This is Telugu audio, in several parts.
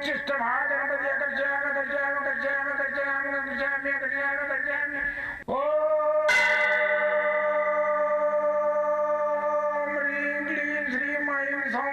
विशिष्ट महागणपति अकर्षयाम अकर्षयाम कर अकर्षयाम अकर्षयामि अकर्षयाम अकर्षयामि ओम ह्रीं क्लीं श्रीं ऐं सौं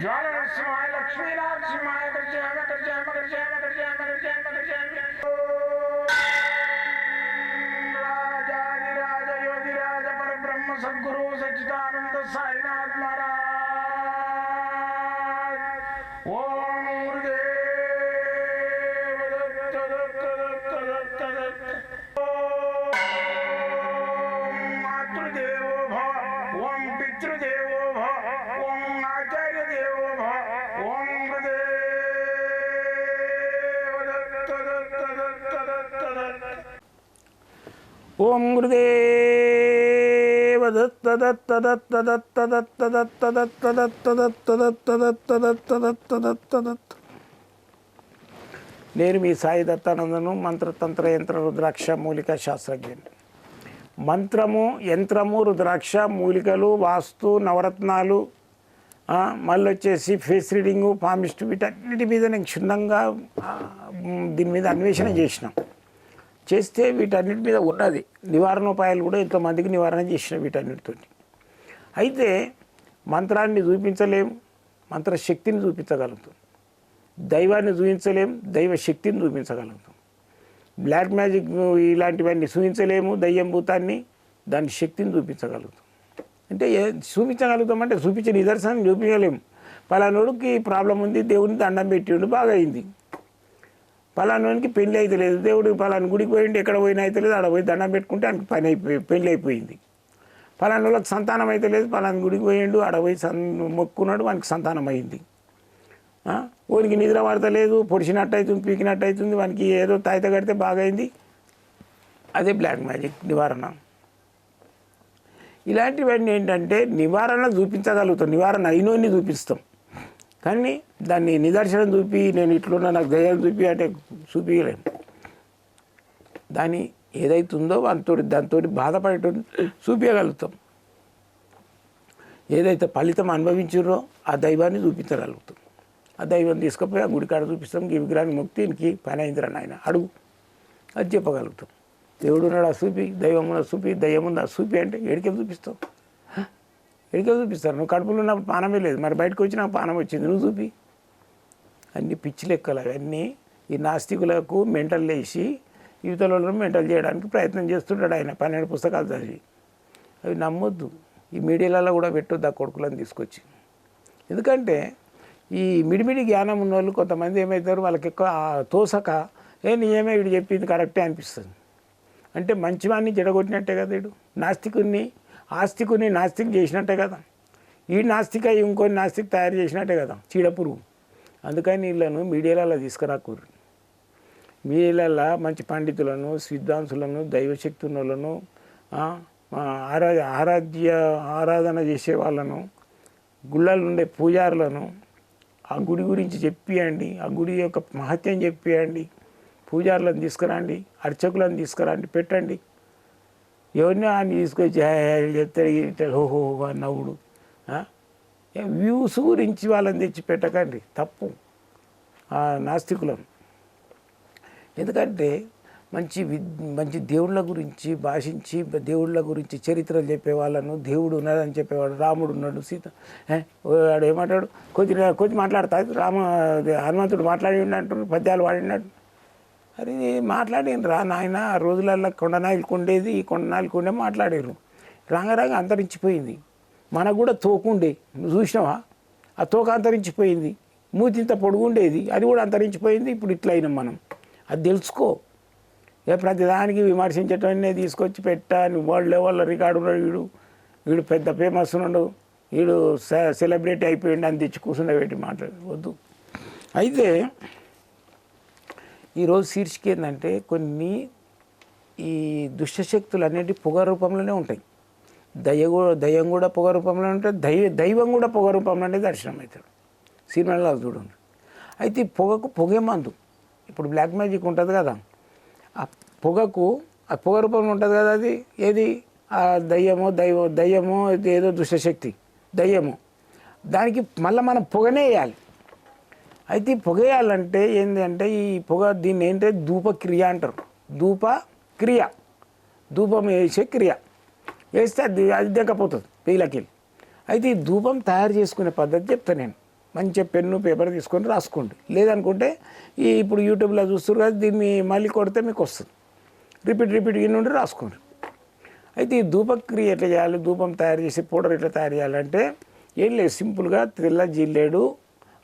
ज्वाला नरसी माए लक्ष्मी नरसी कर जय हमें कर जय हमें जय हमें जय हमें जय हमें जय। हमें राजा राजा योधि राजा पर ब्रह्म सदगुरु, सच्चिदानंद, साईनाथ महाराज। ఓం గురుదేవ దత్త దత్త దత్త దత్త దత్త దత్త దత్త దత్త దత్త దత్త దత్త దత్త దత్త దత్త దత్త నేను మీ సాయి దత్తానందను మంత్రతంత్ర యంత్ర రుద్రాక్ష మూలిక శాస్త్రజ్ఞుని మంత్రము యంత్రము రుద్రాక్ష మూలికలు వాస్తు నవరత్నాలు మళ్ళీ వచ్చేసి ఫేస్ రీడింగు పామిస్ట్ వీటన్నిటి మీద నేను క్షుణ్ణంగా దీని మీద అన్వేషణ చేసినాం చేస్తే వీటన్నిటి మీద ఉన్నది. నివారణోపాయాలు కూడా ఎంతోమందికి నివారణ చేసిన వీటన్నిటితో అయితే మంత్రాన్ని చూపించలేం మంత్రశక్తిని చూపించగలుగుతాం. దైవాన్ని చూపించలేం దైవ శక్తిని చూపించగలుగుతాం. బ్లాక్ మ్యాజిక్ ఇలాంటివన్నీ చూపించలేము దయ్యం భూతాన్ని దాని శక్తిని చూపించగలుగుతాం. అంటే చూపించగలుగుతాం అంటే చూపించే నిదర్శనం చూపించలేము పలానోడికి ప్రాబ్లం ఉంది దేవుని దండం పెట్టిండు బాగా అయింది పలానానికి పెళ్ళి అయితే లేదు. దేవుడు పలానా గుడికి పోయిండు ఎక్కడ పోయినా అయితే లేదు. ఆడ పోయి దండం పెట్టుకుంటే ఆయనకి పని అయిపోయి పెళ్ళి అయిపోయింది. పలానా వాళ్ళకి సంతానం అయితే లేదు. పలానా గుడికి పోయిండు ఆడ పోయి సన్ మొక్కున్నాడు వానికి సంతానం అయింది. ఆ? వానికి నిద్ర పడతలేదు పొడిచినట్టు అవుతుంది పీకినట్టు అవుతుంది వానికి ఏదో తాయిత కడితే బాగైంది. అదే బ్లాక్ మ్యాజిక్ నివారణ. ఇలాంటివన్నీ ఏంటంటే నివారణ చూపించగలుగుతాం. నివారణ అయినోన్ని చూపిస్తాం. కానీ దాన్ని నిదర్శనం చూపి నేను ఇట్లున్నా నాకు దయ్యాలు చూపి అంటే చూపించలేను దాని ఏదైతుందో అంతో దాంతో బాధపడేట చూపించగలుగుతాం ఏదైతే ఫలితం అనుభవించారో ఆ దైవాన్ని చూపించగలుగుతాం. ఆ దైవం తీసుకుపోయి ఆ గుడికాడ చూపిస్తాం. ఈ విగ్రహాన్ని ముక్తి దీనికి పని అయిందిరా నాయన అడుగు. అది చెప్పగలుగుతాం. దేవుడు ఉన్నాడు ఆ చూపి దైవం ఉన్న చూపి దయ్యం ఉంది ఆ చూపి అంటే ఎడికే చూపిస్తాం. ఎడికే చూపిస్తారు? నువ్వు కడుపులో ఉన్నప్పుడు పానమే లేదు. మరి బయటకు వచ్చి నాకు పానం వచ్చింది. నువ్వు చూపి. అన్ని పిచ్చి లెక్కలు అవన్నీ ఈ నాస్తికులకు మెంటల్ లేచి యువతలలో మెంటల్ చేయడానికి ప్రయత్నం చేస్తుంటాడు ఆయన. పన్నెండు పుస్తకాలు చదివి. అవి నమ్మొద్దు. ఈ మీడియాలలో కూడా పెట్టొద్దు ఆ కొడుకులను తీసుకొచ్చి. ఎందుకంటే ఈ మిడిమిడి జ్ఞానం ఉన్న వాళ్ళు కొంతమంది ఏమవుతారు వాళ్ళకి ఎక్కువ తోసక ఏ నీయేమే వీడు చెప్పింది కరెక్టే అనిపిస్తుంది. అంటే మంచివాడిని జడగొట్టినట్టే కదా వీడు. నాస్తికుని ఆస్తికుని నాస్తికం చేసినట్టే కదా. ఈ నాస్తిక ఇంకొని నాస్తిక తయారు చేసినట్టే కదా చీడపురుగు. అందుకని వీళ్ళను మీడియాలలో తీసుకురాకూరు మీడియాలలో మంచి పండితులను సిద్ధాంసులను దైవశక్తి ఆరా ఆరాధ్య ఆరాధన చేసే వాళ్ళను గుళ్ళలో ఉండే పూజారులను ఆ గుడి గురించి చెప్పియండి ఆ గుడి యొక్క మహత్యం చెప్పియండి పూజారులను తీసుకురండి అర్చకులను తీసుకురండి పెట్టండి. ఎవరిని ఆయన తీసుకొచ్చి చెప్తాడు ఇట్లా హో హో హో నవ్వుడు. వ్యూస్ గురించి వాళ్ళని తెచ్చి పెట్టకండి తప్పు. నాస్తికులం. నాస్తికులను ఎందుకంటే మంచి విద్ మంచి దేవుళ్ళ గురించి భాషించి దేవుళ్ళ గురించి చరిత్రలు చెప్పే వాళ్ళను దేవుడు ఉన్నాడని చెప్పేవాడు రాముడు ఉన్నాడు సీత వాడు ఏమంటాడు? కొద్ది కొద్ది మాట్లాడతా రామ హనుమంతుడు మాట్లాడి అంటారు పద్యాలు వాడినాడు అరే మాట్లాడిన రా నాయన ఆ రోజులలో కొండనాయలకు ఉండేది ఈ కొండనాయలకు ఉండే మాట్లాడారు రాంగరాంగ అంతరించిపోయింది. మనకు కూడా తోకుండే నువ్వు చూసినావా? ఆ తోక అంతరించిపోయింది. మూతింత పొడుగుండేది అది కూడా అంతరించిపోయింది. ఇప్పుడు ఇట్లా అయినాం మనం. అది తెలుసుకో. ఏ ప్రతిదానికి విమర్శించటమే తీసుకొచ్చి పెట్టా. నువ్వు వరల్డ్ లెవెల్లో రికార్డు ఉన్నాడు వీడు. వీడు పెద్ద ఫేమస్ ఉన్నాడు. వీడు సె- సెలబ్రిటీ అయిపోయిండు అని తెచ్చి కూర్చుండే పెట్టి మాట్లాడు. వద్దు. అయితే ఈరోజు శీర్షిక ఏంటంటే కొన్ని ఈ దుష్టశక్తులు అనేవి పొగ రూపంలోనే ఉంటాయి. దయ కూడా దయ్యం కూడా పొగ రూపంలో ఉంటుంది దైవ దైవం కూడా పొగ రూపంలోనే దర్శనం అవుతాడు. సినిమాలో చూడండి. అయితే ఈ పొగకు పొగే మందు ఇప్పుడు బ్లాక్ మ్యాజిక్ ఉంటుంది కదా. ఆ పొగకు ఆ పొగ రూపంలో ఉంటుంది కదా అది? ఏది? ఆ దయ్యమో దైవ దయ్యమో ఏదో దుష్టశక్తి. దయ్యము. దానికి మళ్ళీ మనం పొగనే వేయాలి. అయితే ఈ పొగ వేయాలంటే ఏంటి అంటే ఈ పొగ దీన్ని ఏంటంటే ధూపక్రియ అంటారు. ధూప క్రియ. ధూపం వేసే క్రియ. వేస్తే అది అది దగ్గపోతుంది పేలకి అయితే ఈ ధూపం తయారు చేసుకునే పద్ధతి చెప్తాను నేను. మంచిగా పెన్ను పేపర్ తీసుకొని రాసుకోండి. లేదనుకుంటే ఈ ఇప్పుడు యూట్యూబ్లో చూస్తారు కదా దీన్ని మళ్ళీ కొడితే మీకు వస్తుంది. రిపీట్ రిపీట్ ఈ నుండి రాసుకోండి. అయితే ఈ ధూపక్రియ ఎట్లా చేయాలి? ధూపం తయారు చేసి పౌడర్ ఎట్లా తయారు చేయాలంటే ఏం లేదు సింపుల్గా తెల్ల జిల్లేడు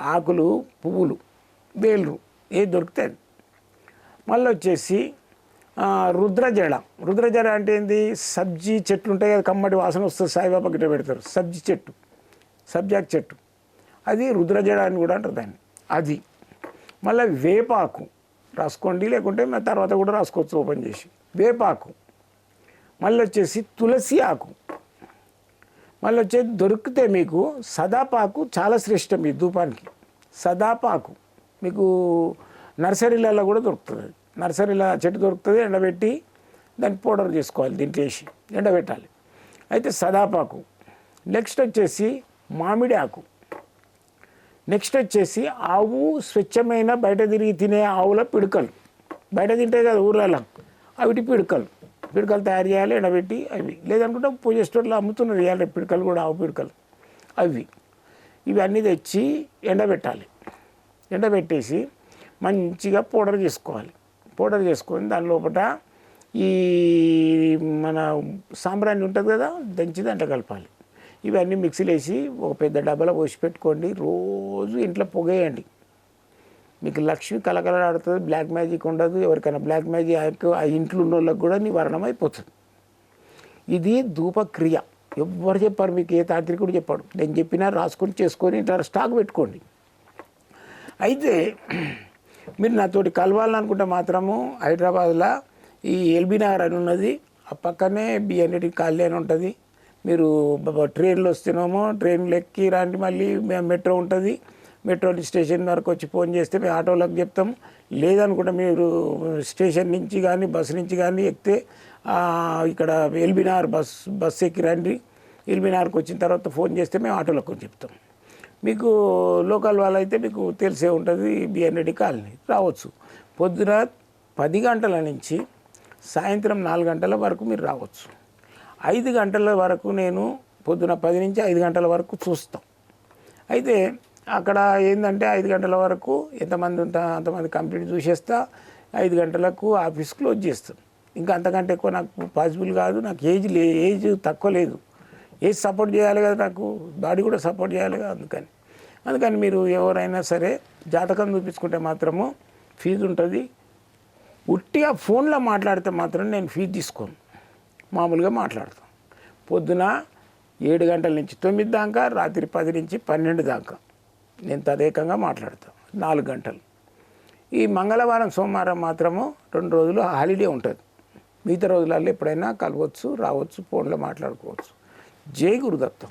ఆకులు పువ్వులు వేలు ఏది దొరికితే మళ్ళీ వచ్చేసి రుద్రజడ. రుద్రజడ అంటే ఏంది? సబ్జీ చెట్లు ఉంటాయి కదా కమ్మటి వాసన వస్తుంది సాయిబాబా గిట్ట పెడతారు. సబ్జీ చెట్టు. సబ్జాక్ చెట్టు. అది రుద్రజడ అని కూడా అంటారు దాన్ని. అది. మళ్ళీ వేపాకు. రాసుకోండి లేకుంటే మేము తర్వాత కూడా రాసుకోవచ్చు ఓపెన్ చేసి. వేపాకు. మళ్ళీ వచ్చేసి తులసి ఆకు. మళ్ళీ వచ్చేది దొరికితే మీకు సదాపాకు చాలా శ్రేష్టం ఈ ధూపానికి. సదాపాకు. మీకు నర్సరీలలో కూడా దొరుకుతుంది. నర్సరీలో చెట్టు దొరుకుతుంది ఎండబెట్టి దాన్ని పౌడర్ చేసుకోవాలి దీంట్లో వేసి ఎండబెట్టాలి. అయితే సదాపాకు. నెక్స్ట్ వచ్చేసి మామిడి ఆకు. నెక్స్ట్ వచ్చేసి ఆవు స్వచ్ఛమైన బయట తిరిగి తినే ఆవుల పిడకలు. బయట తింటే కదా ఊర్లలో. అవిటి పిడకలు. పిడకలు తయారు చేయాలి ఎండబెట్టి అవి. లేదనుకుంటే పూజ స్టోర్లో అమ్ముతున్నారు ఇవాళ పిడకలు కూడా ఆవు పిడకలు. అవి. ఇవన్నీ తెచ్చి ఎండబెట్టాలి. ఎండబెట్టేసి మంచిగా పౌడర్ చేసుకోవాలి. పౌడర్ చేసుకొని దాని లోపల ఈ మన సాంబ్రాణి ఉంటుంది కదా దంచి దాంట్లో కలపాలి. ఇవన్నీ మిక్సీలో వేసి ఒక పెద్ద డబ్బాలో పోసి పెట్టుకోండి. రోజు ఇంట్లో పొగేయండి. మీకు లక్ష్మి కలకలలాడుతుంది బ్లాక్ మ్యాజిక్ ఉండదు ఎవరికైనా బ్లాక్ మ్యాజిక్ ఆ ఇంట్లో ఉన్న వాళ్ళకి కూడా నివారణం అయిపోతుంది ఇది ధూపక్రియ. ఎవ్వరు చెప్పారు మీకు ఏ తాంత్రికుడు చెప్పాడు? నేను చెప్పినా రాసుకొని చేసుకొని ఇట్లా స్టాక్ పెట్టుకోండి. అయితే మీరు నాతోటి కలవాలనుకుంటే మాత్రము హైదరాబాద్లో ఈ ఎల్బీ నగర్ అని ఉన్నది. ఆ పక్కనే బిఎన్ఎడి కాలనీ అని ఉంటుంది. మీరు ట్రైన్లో వస్తేనేమో ట్రైన్లో ఎక్కి రాండి మళ్ళీ మెట్రో ఉంటుంది. మెట్రో స్టేషన్ వరకు వచ్చి ఫోన్ చేస్తే మేము ఆటోలకు చెప్తాం. లేదనుకుంటే మీరు స్టేషన్ నుంచి కానీ బస్సు నుంచి కానీ ఎక్కితే ఇక్కడ ఎల్బినార్ బస్ బస్ ఎక్కి రండి. ఎల్బినార్కి వచ్చిన తర్వాత ఫోన్ చేస్తే మేము ఆటోలకు చెప్తాం. మీకు లోకల్ వాళ్ళైతే మీకు తెలిసే ఉంటుంది బిఎన్రెడ్డి కాలనీ. రావచ్చు. పొద్దున పది గంటల నుంచి సాయంత్రం నాలుగు గంటల వరకు మీరు రావచ్చు. ఐదు గంటల వరకు నేను పొద్దున పది నుంచి ఐదు గంటల వరకు చూస్తాం. అయితే అక్కడ ఏంటంటే ఐదు గంటల వరకు ఎంతమంది ఉంటా అంతమంది కంప్లీట్ చూసేస్తా ఐదు గంటలకు ఆఫీస్ క్లోజ్ చేస్తాం. ఇంకా అంతకంటే ఎక్కువ నాకు పాసిబుల్ కాదు నాకు ఏజ్ లే ఏజ్ తక్కువ లేదు. ఏజ్ సపోర్ట్ చేయాలి కదా నాకు బాడీ కూడా సపోర్ట్ చేయాలి కదా అందుకని. అందుకని మీరు ఎవరైనా సరే జాతకం చూపించుకుంటే మాత్రము ఫీజు ఉంటుంది. ఉట్టిగా ఫోన్లో మాట్లాడితే మాత్రం నేను ఫీజు తీసుకోను. మామూలుగా మాట్లాడతాం. పొద్దున ఏడు గంటల నుంచి తొమ్మిది దాకా రాత్రి పది నుంచి పన్నెండు దాకా. నేను తదేకంగా మాట్లాడతాను నాలుగు గంటలు. ఈ మంగళవారం సోమవారం మాత్రము రెండు రోజులు హాలిడే ఉంటుంది. మిగతా రోజులలో ఎప్పుడైనా కలవచ్చు రావచ్చు ఫోన్లో మాట్లాడుకోవచ్చు. జై గురుదత్తం.